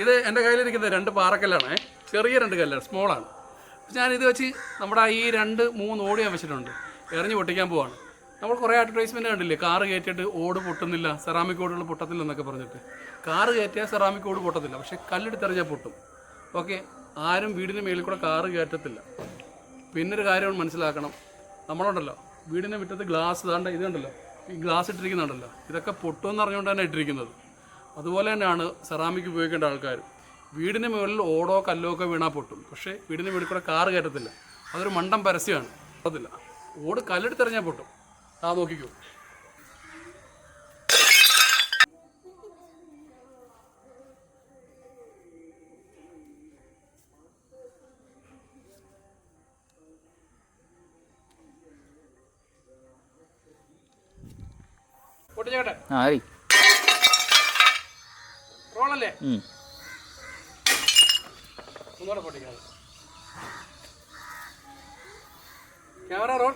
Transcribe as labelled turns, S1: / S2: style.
S1: ഇത് എന്റെ കയ്യിലിരിക്കുന്ന രണ്ട് പാറക്കല്ലാണ്. ചെറിയ രണ്ട് കല്ലാണ് സ്മോളാണ് ഞാൻ ഇത് വെച്ച് നമ്മുടെ ഈ രണ്ട് മൂന്ന് ഓട് ഞാൻ വെച്ചിട്ടുണ്ട്. എറിഞ്ഞ് പൊട്ടിക്കാൻ പോവാണ്. നമ്മൾ കുറേ അഡ്വർടൈസ്മെന്റ് കണ്ടില്ലേ? കാറ് കയറ്റിയിട്ട് ഓട് പൊട്ടുന്നില്ല സെറാമിക് ഓടുകൾ പൊട്ടത്തില്ല എന്നൊക്കെ പറഞ്ഞിട്ട്. കാറ് കയറ്റിയാൽ സെറാമിക് ഓട് പൊട്ടത്തില്ല പക്ഷേ കല്ലെടുത്തെറിഞ്ഞാൽ പൊട്ടും. ഓക്കെ ആരും വീടിന് മേളിൽ കൂടെ കാറ് കയറ്റത്തില്ല. പിന്നൊരു കാര്യം മനസ്സിലാക്കണം. നമ്മളുണ്ടല്ലോ വീടിന്റെ മുറ്റത്ത് ഗ്ലാസ് ഇതാണ്ട് ഇത് കണ്ടല്ലോ ഈ ഗ്ലാസ് ഇട്ടിരിക്കുന്നുണ്ടല്ലോ. ഇതൊക്കെ പൊട്ടുമെന്ന് അറിഞ്ഞുകൊണ്ട് തന്നെ ഇട്ടിരിക്കുന്നത്. അതുപോലെ തന്നെയാണ് സെറാമിക് ഉപയോഗിക്കേണ്ട ആൾക്കാർ. വീടിന് മുകളിൽ ഓടോ കല്ലോ ഒക്കെ വീണാൽ പൊട്ടും. പക്ഷേ വീടിന് മുകളിൽ കൂടെ കാറ് കയറ്റത്തില്ല. അതൊരു മണ്ടം പരസ്യമാണ്. പൊട്ടത്തില്ല ഓട് കല്ലെടുത്തെറിഞ്ഞാൽ പൊട്ടും. ആ നോക്കിക്കോ.
S2: ആ അരി
S1: റോളല്ലേ. ഒന്നുകൂടെ പൊട്ടിക്കാം ക്യാമറ റോൾ.